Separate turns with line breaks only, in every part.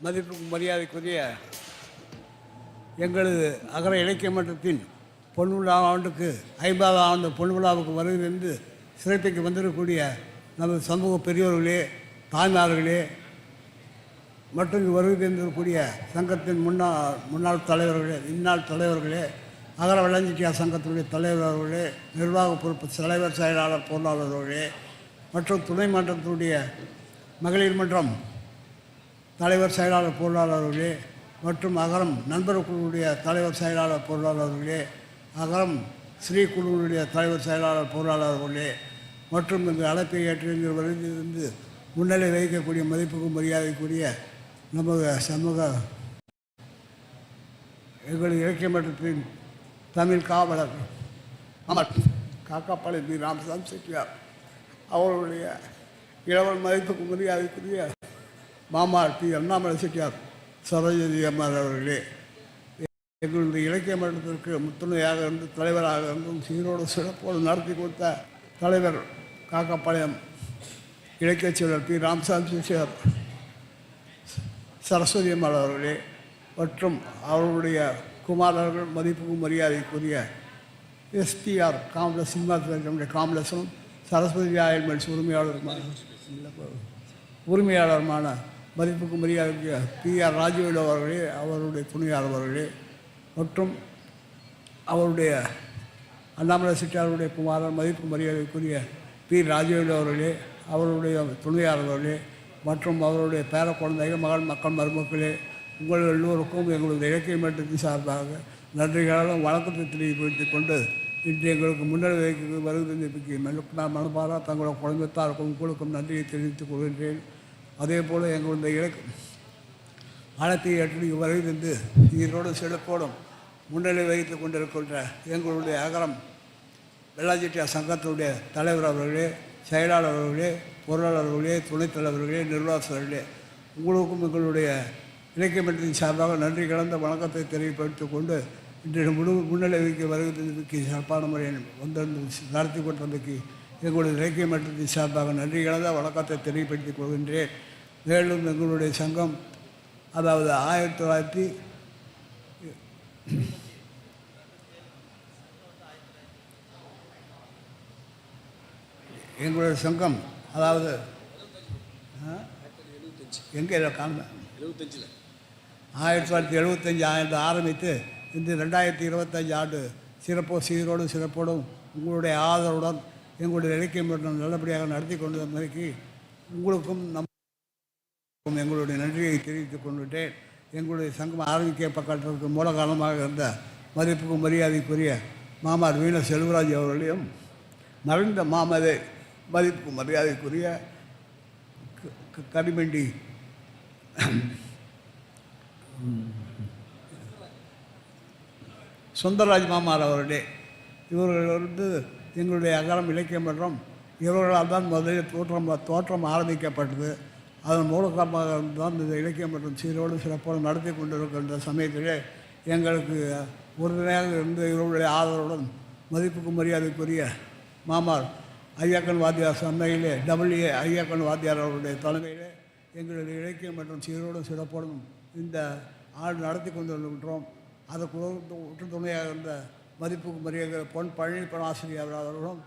மதிப்புக்கு மரியாதைக்குரிய எங்களது அகர இலக்கிய மன்றத்தின் பொன்விழா ஆண்டுக்கு ஐம்பதாவது ஆண்டு பொன்விழாவுக்கு வருகிறது சிறப்பிக்கு வந்திருக்கக்கூடிய நமது சமூக பெரியோர்களே தாய்மார்களே மற்றும் வருகை தந்திருக்கக்கூடிய சங்கத்தின் முன்னாள் முன்னாள் தலைவர்களே இந்நாள் தலைவர்களே அகர வளஞ்சிட்டியார் சங்கத்தினுடைய தலைவர் அவர்களே நிர்வாக பொறுப்பு தலைவர் செயலாளர் பொருளாளர்களே மற்றும் துணை மன்றத்தினுடைய மகளிர் மன்றம் தலைவர் செயலாளர் பொருளாளர்களே மற்றும் அகரம் நண்பர் குழுவுடைய தலைவர் செயலாளர் பொருளாளர்களே அகரம் ஸ்ரீ குழுவுடைய தலைவர் செயலாளர் பொருளாளர்களே மற்றும் இந்த அழைப்பை ஏற்று முன்னிலை வகிக்கக்கூடிய மதிப்புக்கும் மரியாதைக்குரிய நமது சமூக எங்களது இலக்கிய மன்றத்தின் தமிழ் காவலர் அமர் காக்காப்பாளையம் பி. ராமசாமி செட்டியார் அவர்களுடைய இளவல் மதிப்புக்கு மரியாதைக்குரிய மாமார் பி. அண்ணாமலை செட்டியார் சரோஜதி அம்மார் அவர்களே. எங்களுடைய இலக்கிய மன்றத்திற்கு முத்துணையாக இருந்து தலைவராக இருந்தும் சீரோடு சிறப்போடு நடத்தி கொடுத்த தலைவர் காக்காப்பாளையம் இலக்கியச் செயலர் பி. ராம்சாமி செட்டியார் சரஸ்வதி அம்மாள் அவர்களே மற்றும் அவர்களுடைய குமாரர்கள் மதிப்புக்கும் மரியாதைக்குரிய எஸ்பிஆர் காம்ப்ளெக்ஸ் சினிமா திரைப்படமுடைய காம்ப்ளெக்ஸும் சரஸ்வதி ஆயல்மெண்ட்ஸ் உரிமையாளருமான உரிமையாளருமான மதிப்புக்கு மரியாதைக்குரிய பி ஆர் ராஜவேலு அவர்களே அவருடைய துணையாளர் அவர்களே மற்றும் அவருடைய அண்ணாமலை செட்டியாருடைய குமாரன் மதிப்பு மரியாதைக்குரிய பி ராஜவேலு அவர்களே அவருடைய துணையாளர் அவர்களே மற்றும் அவருடைய பேர குழந்தைகள் மகள் மக்கள் மருமக்களே உங்கள் எல்லோருக்கும் எங்களுடைய இலக்கிய மன்றத்தின் சார்பாக நன்றிகளாலும் வணக்கத்தை தெரிவித்துக் கொண்டு இன்று எங்களுக்கு முன்னிலை வைக்க வருவதற்கு நான் மனப்பாரா தங்களோட குழந்தைத்தாருக்கும் உங்களுக்கும் நன்றியை தெரிவித்துக் கொள்கின்றேன். அதே போல் எங்களுடைய இலக்கு. ஆயிரத்தி எட்டு வரை வருகிறது ஈரோடு செழிப்போடும் முன்னிலை வைத்துக் கொண்டிருக்கின்ற எங்களுடைய அகரம் வெள்ளாச்செட்டியார் சங்கத்தினுடைய தலைவர் அவர்களே செயலாளர் அவர்களே பொருளாளர் அவர்களே துணைத் தலைவர்களே நிர்வாகர்களே உங்களுக்கும் எங்களுடைய இலக்கியமன்றத்தின் சார்பாக நன்றி கலந்த வணக்கத்தை தெரிவித்துக் கொண்டு இன்றைய முழு முன்னிலை வைக்க வருகிறதுக்கு சிறப்பான முறையில் வந்திருந்து நடத்தி கொண்டிருந்ததுக்கு எங்களுடைய இலக்கியமன்றத்தின் சார்பாக நன்றி கலந்த வணக்கத்தை தெரியப்படுத்திக் கொள்கின்றேன். மேலும் எங்களுடைய சங்கம். அதாவது ஆயிரத்தி தொள்ளாயிரத்தி எங்களுடைய சங்கம் அதாவது எங்கே காண
எழுபத்தஞ்சில்
ஆயிரத்தி தொள்ளாயிரத்தி எழுபத்தஞ்சி ஆண்டு ஆரம்பித்து இந்த ரெண்டாயிரத்தி இருபத்தஞ்சு ஆண்டு சிறப்போ சீரோடும் சிறப்போடும் உங்களுடைய ஆதரவுடன் எங்களுடைய இலக்கியம் நல்லபடியாக நடத்தி கொண்டு வந்தமைக்கு உங்களுக்கும் நம் எங்களுடைய நன்றியை தெரிவித்துக் கொண்டுட்டேன் எங்களுடைய சங்கம் ஆரம்பிக்கப்பட்டதற்கு மூல காரணமாக இருந்த மதிப்புக்கு மரியாதைக்குரிய மாமார் வீண செல்வராஜ் அவர்களையும் மறைந்த மாமதே மதிப்புக்கு மரியாதைக்குரிய க- கரிமண்டி சுந்தரராஜ் மாமார் அவர்களே இவர்கள் வந்து எங்களுடைய அகரம் இலக்கியம் மற்றும் இவர்களால் தான் முதலில் தோற்றம் தோற்றம் ஆரம்பிக்கப்பட்டது. அதன் மூலமாக தான் இந்த இலக்கியம் மற்றும் சீரோடு சிறப்போடு நடத்தி கொண்டிருக்கின்ற சமயத்திலே எங்களுக்கு உறுதுணையாக இருந்த இவர்களுடைய ஆதரவுடன் மதிப்புக்கு மரியாதைக்குரிய மாமார் ஐயாக்கன் வாத்தியார் சந்தையிலே டபிள்யூஏ ஐயாக்கன் வாத்தியார் அவருடைய தலைமையிலே எங்களுடைய இலக்கியம் மற்றும் சீரோடும் சிறப்போடும் இந்த ஆள் நடத்தி கொண்டு வருகின்றோம் அதற்கு உற்றுத்துணையாக இருந்த மதிப்புக்கு மரியாதை பொன் பழனிப்பன் ஆசிரியர் அவர்களும்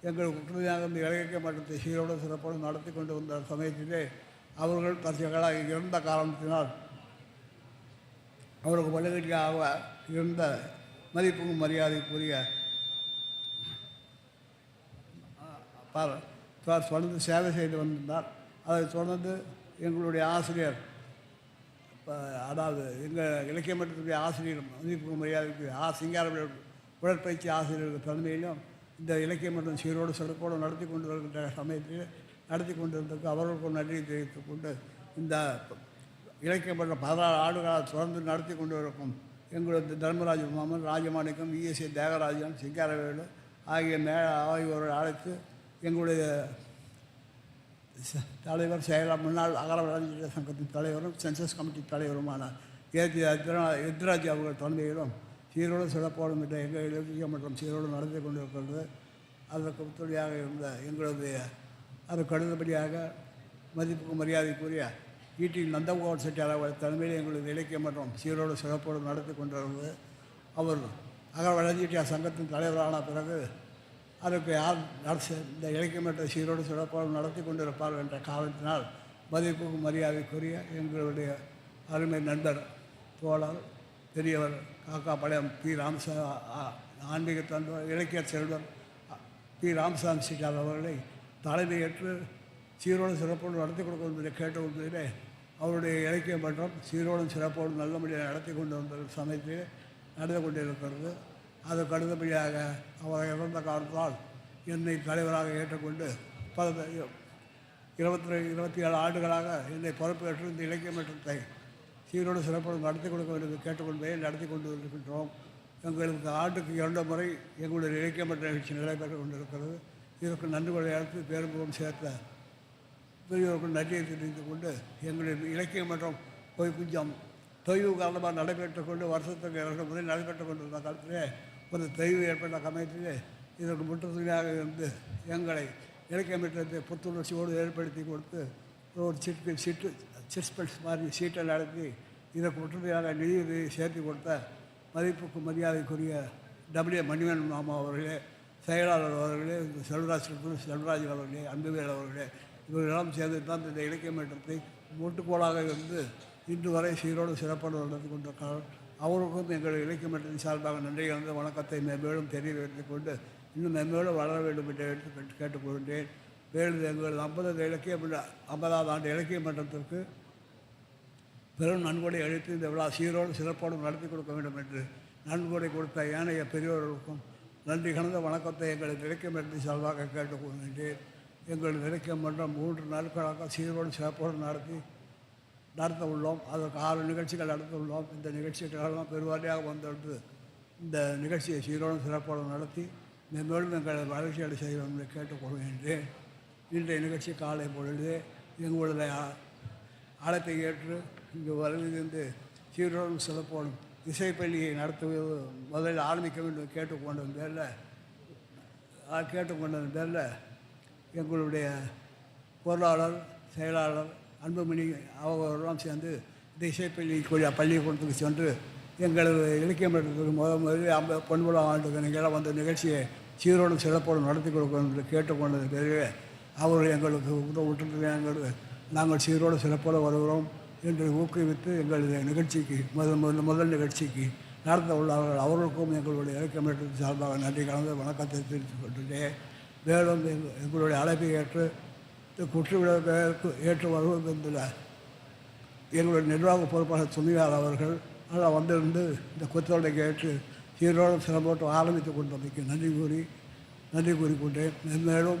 எங்களுக்கு உற்றுமையாக இருந்த இலக்கிய மற்றும் சீரோடும் சிறப்போடும் நடத்தி கொண்டு வந்த சமயத்திலே அவர்கள் தற்செயலாக இறந்த காரணத்தினால் அவருக்கு வழிகட்டியாக இருந்த மதிப்புக்கும் மரியாதைக்குரிய சார் தொடர்ந்து சேவை செய்து வந்திருந்தார். அதை தொடர்ந்து எங்களுடைய ஆசிரியர் இப்போ அதாவது எங்கள் இலக்கிய மன்றத்துடைய ஆசிரியர் மதிப்பு மரியாதைக்கு ஆ சிங்கார உடற்பயிற்சி ஆசிரியர்கள் தலைமையிலும் இந்த இலக்கிய மன்றம் சீரோடு சிறப்போடு நடத்தி கொண்டு வருகின்ற சமயத்தில் நடத்தி கொண்டிருந்ததுக்கு அவர்களுக்கும் நன்றியை தெரிவித்துக் கொண்டு இந்த இலக்கிய பதினாறு ஆண்டுகளாக தொடர்ந்து நடத்தி கொண்டு இருக்கும் எங்களுடைய தர்மராஜ மாமன் ராஜமாணிக்கம் இஎஸ்ஏ தேகராஜன் சிங்காரவேலு ஆகிய மே ஆகியோரை அழைத்து எங்களுடைய தலைவர் செயலாளர் முன்னாள் அகர வளர்ச்சி சங்கத்தின் தலைவரும் சென்சஸ் கமிட்டி தலைவருமான ஏத்தி எத்ராஜ் அவர்கள் தலைமையிலும் சீரோடு சிறப்போடும் என்ற எங்கள் இலக்கிய மற்றும் சீரோடு நடந்து கொண்டிருக்கிறது. அதற்கு ஒத்துழையாக இருந்த எங்களுடைய அதற்கு கடுந்தபடியாக மதிப்புக்கு மரியாதைக்குரிய ஈட்டி நந்தகோபால் செட்டியார் அவர் தலைமையில் எங்களது இலக்கிய மன்றம் சீரோடு சிறப்போடு நடத்தி கொண்டிருந்தது. அவர் அகவழ செட்டியார் சங்கத்தின் தலைவரான பிறகு அதற்கு யார் நடத்த இந்த இலக்கிய மன்ற சீரோடு சிறப்போடு நடத்தி கொண்டிருப்பார் என்ற காரணத்தினால் மதிப்புக்கும் மரியாதைக்குரிய எங்களுடைய அருமை நண்பர் தோழர் பெரியவர் காக்கா பாளையம் பி. ராமசா ஆன்மீக தந்தவர் இலக்கிய செல்வர் பி. ராமசாமி சீட்டார் அவர்களை தலைமை ஏற்று சீரோடு சிறப்போடு நடத்தி கொடுக்க கேட்டுக்கொண்டதிலே அவருடைய இலக்கிய மன்றம் சீரோடும் சிறப்போடும் நல்லபடியாக நடத்தி கொண்டு வந்த சமயத்தில் நடந்து கொண்டிருக்கிறது. அது அடுத்தபடியாக அவர் இறந்த காரணத்தால் என்னை தலைவராக ஏற்றுக்கொண்டு பல இருபத்தி ரெண்டு இருபத்தி ஏழு ஆண்டுகளாக என்னை பொறுப்பேற்று இந்த இலக்கிய மன்றத்தை சீரோடு சிறப்போடு நடத்தி கொடுக்க வேண்டும் கேட்டுக்கொண்டே நடத்தி கொண்டு இருக்கின்றோம் எங்களுக்கு ஆண்டுக்கு இரண்டு முறை எங்களுடைய இலக்கிய மன்ற நிகழ்ச்சி நடைபெற்று கொண்டிருக்கிறது. இதற்கு நன்றி அடுத்து பேரும்பும் சேர்த்த பெரியவர்கள் நன்றியை தெரிந்து கொண்டு எங்களின் இலக்கியம் மன்றம் போய் கொஞ்சம் தொய்வு காரணமாக நடைபெற்று கொண்டு வருஷத்துக்கு இரண்டு முறை நடைபெற்று கொண்டிருந்த காலத்திலே ஒரு தெய்வு ஏற்பட்ட சமயத்திலே இதற்கு முற்றுதுணையாக இருந்து எங்களை இலக்கியமற்றத்தை புத்துணர்ச்சியோடு ஏற்படுத்தி கொடுத்து ஒரு சிட்டு சிட்டு சிஸ்பெட்ஸ் மாதிரி சீட்டை நடத்தி இதற்கு முற்றுமையாக நிதி சேர்த்து கொடுத்த மதிப்புக்கு மரியாதைக்குரிய டபிள்யூ மணிவன் மாமா அவர்களே செயலாளர் அவர்களே இந்த செல்வராஜ் செல்வராஜ் அவர்களே அன்புவேல் அவர்களே இவர்களெல்லாம் சேர்ந்து தான் இந்த இலக்கிய மன்றத்தை மூட்டுக்கோளாக இருந்து இன்று வரை சீரோடு சிறப்பாக நடந்து கொண்டிருக்கிறார் அவருக்கும் எங்கள் இலக்கிய மன்றத்தின் சார்பாக நன்றி கலந்த வணக்கத்தை மென்மேலும் வைத்துக் கொண்டு இன்னும் மென்மேலும் வளர வேண்டும் என்று எடுத்து கேட்டுக்கொள்கின்றேன். மேலும் எங்கள் ஐம்பது இலக்கிய மன்ற ஐம்பதாவது ஆண்டு இலக்கிய மன்றத்திற்கு பெரும் நன்கொடை அளித்து இந்த விழா சீரோடு சிறப்போடு நடத்தி கொடுக்க வேண்டும் என்று நன்கொடை கொடுத்த ஏனைய பெரியோர்களுக்கும் நன்றி கலந்த வணக்கத்தை எங்களது இலக்கிய என்று செல்வாக கேட்டுக்கொள்கின்றேன். எங்கள் இலக்கிய மன்றம் மூன்று நாட்களாக சீரோடு சிறப்போடு நடத்தி நடத்த உள்ளோம் அதற்கு ஆறு நிகழ்ச்சிகள் நடத்த உள்ளோம் இந்த நிகழ்ச்சிகளெல்லாம் பெருவாரியாக வந்தெடுத்து இந்த நிகழ்ச்சியை சீரோடும் சிறப்போடு நடத்தி மேலும் எங்கள் வளர்ச்சியடை செய்ய வேண்டும் என்று கேட்டுக்கொள்கின்றேன். இன்றைய நிகழ்ச்சி காலை பொழுது எங்களுடைய ஆழத்தை அழைப்பை ஏற்று இங்கு வருகிறது சீரோடும் சிறப்போடும் இசைப்பள்ளியை நடத்துவது முதலில் ஆரம்பிக்க வேண்டும் கேட்டுக்கொண்டதன் பேரில் கேட்டுக்கொண்ட கேட்டுக்கொண்டதன் பேரில் எங்களுடைய பொருளாளர் செயலாளர் அன்புமணி அவர்களெல்லாம் சேர்ந்து இந்த இசைப்பள்ளி கோழி பள்ளிக்கூடத்துக்கு சென்று எங்களது இலக்கியம் மன்றத்துக்கு முதல் முதலில் ஐம்பது பொன்விழா ஆண்டுக்கு நீங்களாம் வந்த நிகழ்ச்சியை சீரோடும் சிறப்போடும் நடத்தி கொடுக்கணும் என்று கேட்டுக்கொண்டது பிறகு அவர்கள் எங்களுக்கு உதவிட்டு எங்களுக்கு நாங்கள் சீரோடு சிறப்போடு வருகிறோம். என்று ஊக்குவித்து எங்களுடைய நிகழ்ச்சிக்கு முதல் முதல் முதல் நிகழ்ச்சிக்கு நடத்த உள்ளவர்கள் அவர்களுக்கும் எங்களுடைய இலக்கிய சார்பாக நன்றி கலந்து வணக்கத்தை தெரிவித்துக் கொண்டுள்ளேன் மேலும் எங்களுடைய அழைப்பை ஏற்று இந்த ஏற்று வருவது என்ற எங்களுடைய நிர்வாக பொறுப்பாளர் துணியார் அவர்கள் அதில் வந்திருந்து இந்த குத்தோடை ஏற்று சீரோடு சிறப்போட்டு ஆரம்பித்து கொண்டமைக்கு நன்றி கூறி நன்றி கூறிக்கொண்டேன் மேலும்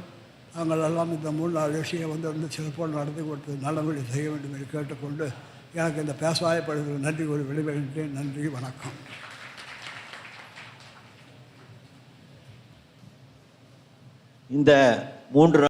நாங்கள் எல்லாம் இந்த மூணு நாலு விஷயம் வந்து வந்து சிறப்போடு நடத்தி கொடுத்து நல்லபடி செய்ய வேண்டும் என்று கேட்டுக்கொண்டு எனக்கு இந்த பேசுவாயப்படுகிறது நன்றி ஒரு விடைபெறுகின்றேன் நன்றி வணக்கம்.
இந்த மூன்று